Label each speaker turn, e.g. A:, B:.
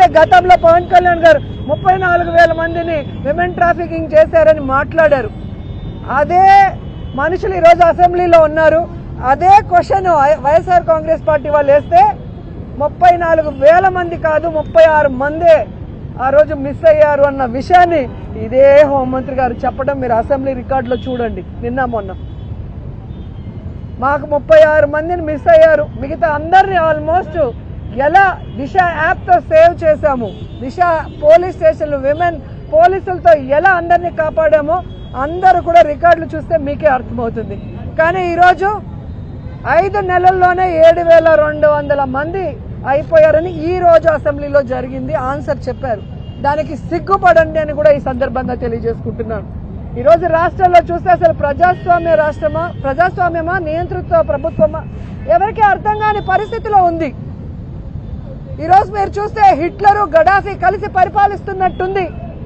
A: ఎందుకంటే గతంలో పవన్ కళ్యాణ్ గారు ముప్పై నాలుగు వేల మందిని విమెన్ ట్రాఫికింగ్ చేశారని మాట్లాడారు. అదే మనుషులు ఈరోజు అసెంబ్లీలో ఉన్నారు. అదే క్వశ్చన్ వైఎస్ఆర్ కాంగ్రెస్ పార్టీ వాళ్ళు వేస్తే ముప్పై నాలుగు వేల మంది కాదు ముప్పై ఆరు మందే ఆ రోజు మిస్ అయ్యారు అన్న విషయాన్ని ఇదే హోంమంత్రి గారు చెప్పడం మీరు అసెంబ్లీ రికార్డులో చూడండి. నిన్న మొన్న. మాకు ముప్పై ఆరు మందిని మిస్ అయ్యారు. మిగతా అందరిని ఆల్మోస్ట్ ఎలా దిశ యాప్తో సేవ్ చేశాము? దిశ పోలీస్ స్టేషన్లు విమెన్ పోలీసులతో ఎలా అందరినీ కాపాడామో అందరూ కూడా రికార్డులు చూస్తే మీకే అర్థమవుతుంది. కానీ ఈరోజు ఐదు నెలల్లోనే ఏడు వేల రెండు వందల మంది అయిపోయారని ఈ రోజు అసెంబ్లీలో జరిగింది. ఆన్సర్ చెప్పారు. దానికి సిగ్గుపడండి అని కూడా ఈ సందర్భంగా తెలియజేసుకుంటున్నాను. ఈ రోజు రాష్ట్రంలో చూస్తే అసలు ప్రజాస్వామ్య రాష్ట్రమా ప్రజాస్వామ్యమా నియంతృత్వ ప్రభుత్వమా? ఎవరికి అర్థం కాని పరిస్థితిలో ఉంది. ఈరోజు మీరు చూస్తే హిట్లరు గడాఫీ కలిసి పరిపాలిస్తున్నట్టుంది.